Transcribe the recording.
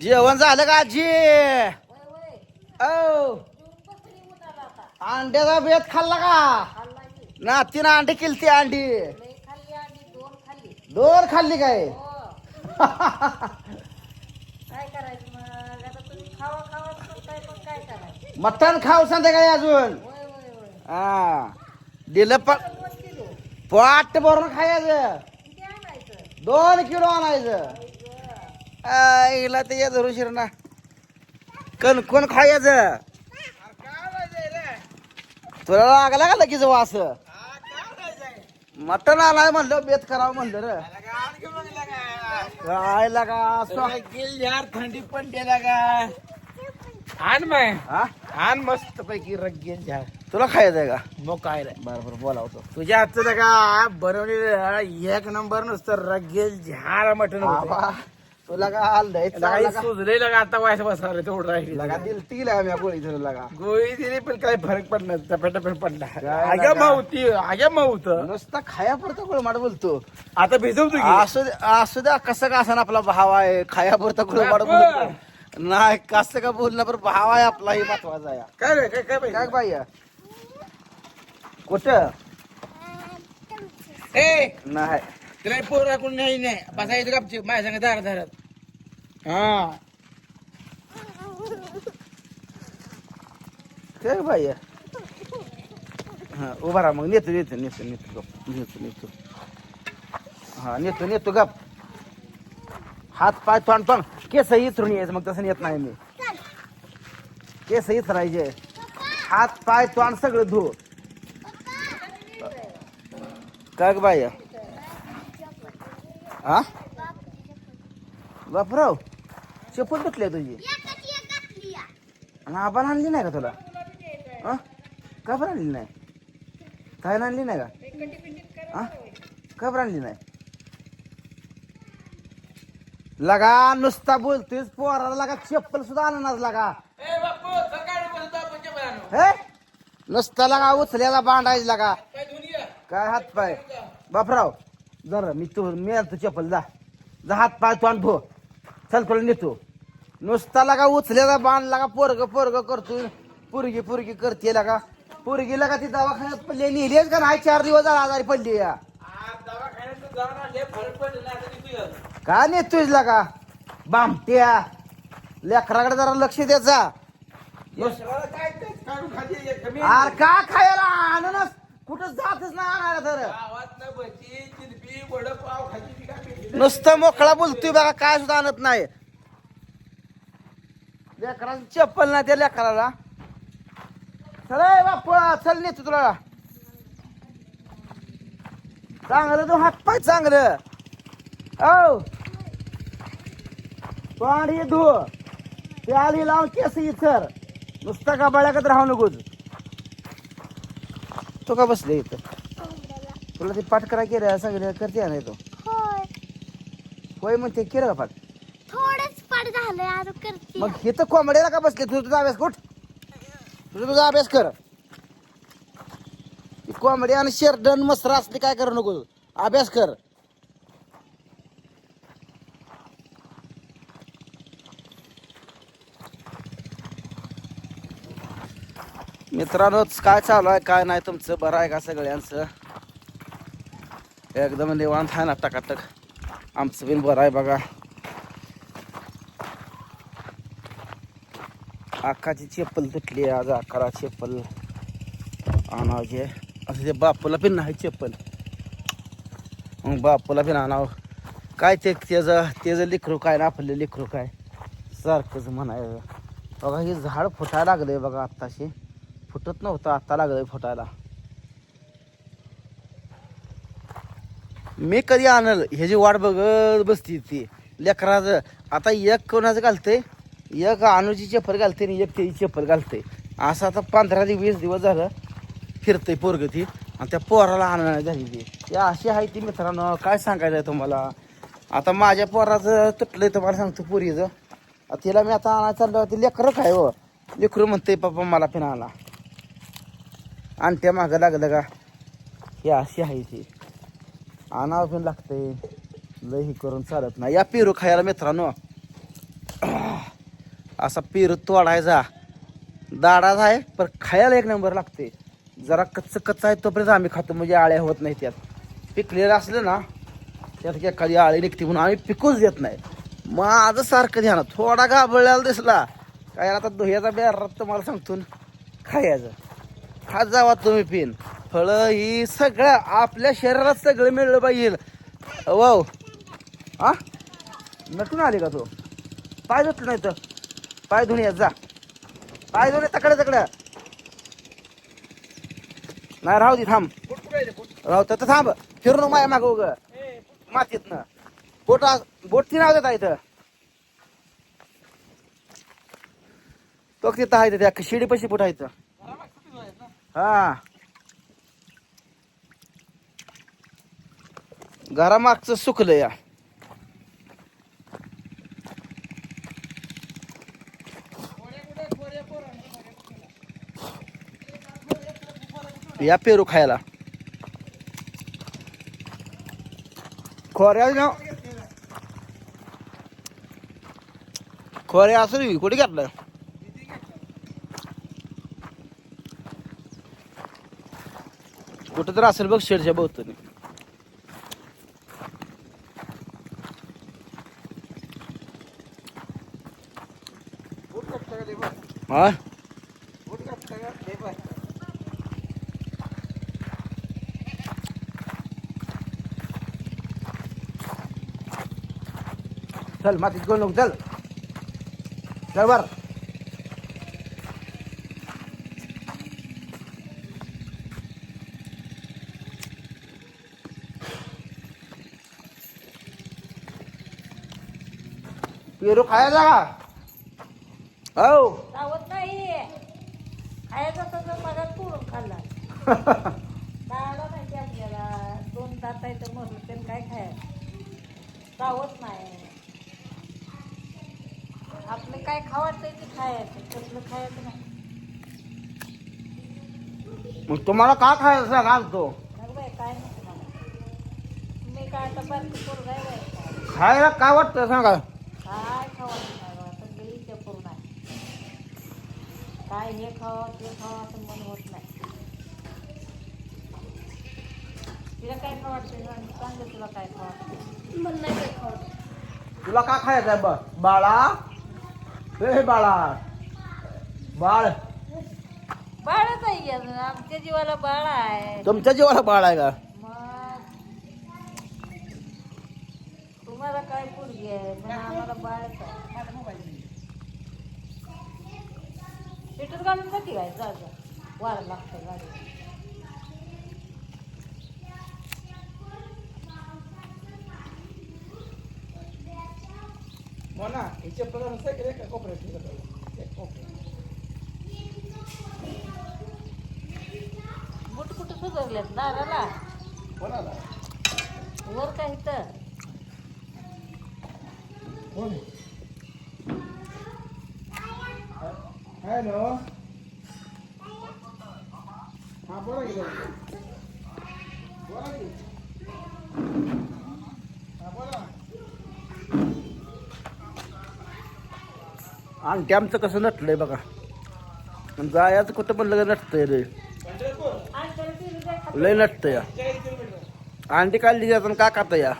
जेवण झालं का आजी? औ. अंड्याचा बेत खाल्ला का? नातीनं अंडी केलती अंडी. दोन खाल्ली. काय? करायचं मटण खाऊ संध्याकाळी अजून. हा. दिलं पण पाट भरून खायचं. दोन किलो आणायचं. आईला ते धरू शिरणा. कणकोण खायचं? तुला लागला का लगेच वास? मटण आलाय म्हणलं बेत करावं म्हणलं रे. काय लागा यार थंडी पडते का आण माय हा? आण मस्त पैकी रगेल झाड. तुला खायचंय का? मग काय रे? बरं बरं बोलावतो तुझ्या हातचं का बनवलेलं एक नंबर नुसतं रगेल झाड मटण तुला का आलंय लगा सुजलेलं का आता व्हायचं बसणार तेवढं राहिली. लगा दिल ती लगा मी गोळी धरून लगा. गोळी दिली पण काही फरक पडला टप्प्या पडला काय आग्या लागा? मावती आग्या मावत. नुसता खाया पडतो गोळमाट बोलतो. आता भिजवतो की. असू दे असू द्या कसं का असं आपला भाव आहे खाया पुरता गोळमाट बोलतो. नाही कसं का बोलणं पण भाव आहे आपला हे महत्त्वाचा आहे. काय रे काय काय काय पाहिजे बाई कुठं? ए! नाही. तुला पोर कोण नाही नाही. बसायचं गपची माझ्या संग दार धरत. हा. काय बाई. हा उभा राहा मग. नेतो नेतो नेतो नेतो गप. नेतो नेतो. हा नेतो नेतो गप. हात पाय तोंड तोंड. केस इचरून यायचं मग तसं नेत नाही मी. केस इचरायचे हात पाय तोंड सगळं धु काय ग बाई? हा? बापराव. चप्पल तुटली आहे तुझी? आणि आबाला आणली नाही का तुला? हा? का बरं आणली नाही? काय आणली नाही का? हा? का बरं आणली नाही? लगा नुसता बोलतोयस पोराला लगा चप्पल सुद्धा आणणार लगा. हे? नुसता लगा उचल्याला बांधायच लगा. काय हात पाय? बापराव जरा मी तू मी आणतो चप्पल जा. जा हात पाय तू आणतो चल तुला नेतो. नुसता लागा उचल्याला बांध लागा पोरग पोरग करतोय. पुरगी पुरगी करते लागा. पुरगी लागा ती दवाखान्यात पडली. नेलीच का नाही? चार दिवस झाला आजारी पडली या. का नेतोय लागा? बामट्या. लेकराकडे जरा लक्ष द्यायचा आर का खायला आणनच कुठं जातच नाही आणायला तर? नुसतं मोकळा बोलतोय बघा काय सुद्धा आणत नाही. लेकराचं चप्पल नाही त्या लेकराला. चल ए बाप चल नेतो तुला. चांगलं तू हात पाय चांगलं. औ. पाणी धु. प्याली लावून केस इचर. नुसता का बळ्याकत राहू नकोच तो का बसले इथं? तुला ते पाठ करा केलं सगळं करते नाही तो. होय. होय मग ते केलं का पाठ? झालंय आता करते. मग हे कोंबड्याला का बसले? तुझा तुझा अभ्यास कुठ? तुझा तुझा अभ्यास कर. ती कोंबडी आणि शेरडन मसरा असते काय करू नको तू. अभ्यास कर. मित्रांनो काय चालू आहे काय नाही तुमचं बरं आहे का सगळ्यांचं? एकदम निवांत आहे ना टकाटक. आमचं बिन बरं आहे बघा. आखाची चप्पल तुटली आज अक्काला चप्पल. आणावची असं ते बापूला पण नाही चप्पल. मग बापूला पण आणावं. काय ते त्याचं त्याचं लेकरू काय ना आपलं लेकरू काय? सारखंच म्हणायचं. बघा हे झाड फुटायला लागलंय बघा आत्ताशी. फुटत नव्हतं आत्ता लागलंय फुटायला. मी कधी आणल? ह्याची वाट बघत बसती ती. लेकराचं आता एक कोणाचं घालतंय? एक अनुजी चप्पल घालते आणि एक त्याची चप्पल घालते. असं आता पंधरा ते वीस दिवस झालं फिरतंय पोरग ती. आणि त्या पोराला आणणार झाली ती या अशी आहे ती मित्रांनो. काय सांगायचं आहे तुम्हाला? आता माझ्या पोराचं तुटलंय तुम्हाला सांगतो पोरीचं. आता तिला मी आता आणायला चाललो ते लेकरं काय हो? लेकरं म्हणते पप्पा मला पण आणा. आणि त्या मागं लागलं का? हे अशी आहे ती. आणावं पण लागतंय. लय हे करून चालत नाही. या पेरू खायला मित्रांनो. असा पेर तोडायचा. दाडाच आहे पर खायला एक नंबर लागते. जरा कच्च कच्चा आहे तोपर्यंत आम्ही खातो म्हणजे आळ्या होत नाही त्यात पिकलेलं असलं ना त्यात की एखादी आळी निघते म्हणून आम्ही पिकूच देत नाही. मग सारखं ध्यान थोडा गाबळलेला दिसला. काय आता दुह्याचा बेर तुम्हाला सांगतो खायचं. खात जावा तुम्ही पिन. फळं ही सगळं आपल्या शरीरात सगळं मिळलं पाहिजे. वाव. हा नटून आले का तो? पाय धुतलं नाही तर? पाय धुणे येत जा. पाय धुणे तकडे तकडे. नाही राहू दे थांब. राहू तर थांब. फिरून माया माग उग. मातीत ना बोट बोट ती नाव देता इथं. तो तिथं आहे त्या शिडी पशी बोट आहे इथं. हा. घरामागचं सुकलं या. या पेरू खायला. खोऱ्या ना खोऱ्या असं कुठे घातलं? कुठं तर असेल बघ शेडच्या भोवतणी हा? चल मातीत घेऊन लोक चल. चल बर पेरू खायला का हो. लावत नाही. खायचं तर मला तोडून खाल्ला. दाडा नाही आपल्याला. दोन दात आहे तर म्हणलं काय खायचं? चावत नाही. आपलं काय खावायचं ते खायचं तसलं खायचं नाही. मग तुम्हाला का सांगा तो मग बाय काय नको मला मी काय आता बारकी पोरं आहे बाय काय खायला काय वाटतं सांगा? काय खावायचं नाही बाबा इच्छा नाही. काय हे खावा ते खावा असं मन होत नाही. तिला काय खावायचं सांग तुला काय खावा मला नाही तुला का खायचं आहे बघ बाळा? हे बाळा. बाळ. बाळच आहे की अजून? आमच्या जीवाला बाळ आहे. तुमच्या जीवाला बाळ आहे का? मग तुम्हाला काय पोरगी आहे? पण आम्हाला बाळच आहे. पेट्रोल घालून जाते काय जा जा वारा लागतं गाडी बुट कुठं सुधारलेत दाराला वर काय इथं हॅलो हा बोला की बोला की हा बोला आणि आमचं कसं नटलंय बघा. आणि जायचं कुठं पण लगेच नटतंय रे लय नटतं या. अंडी काढली जातं का खाता या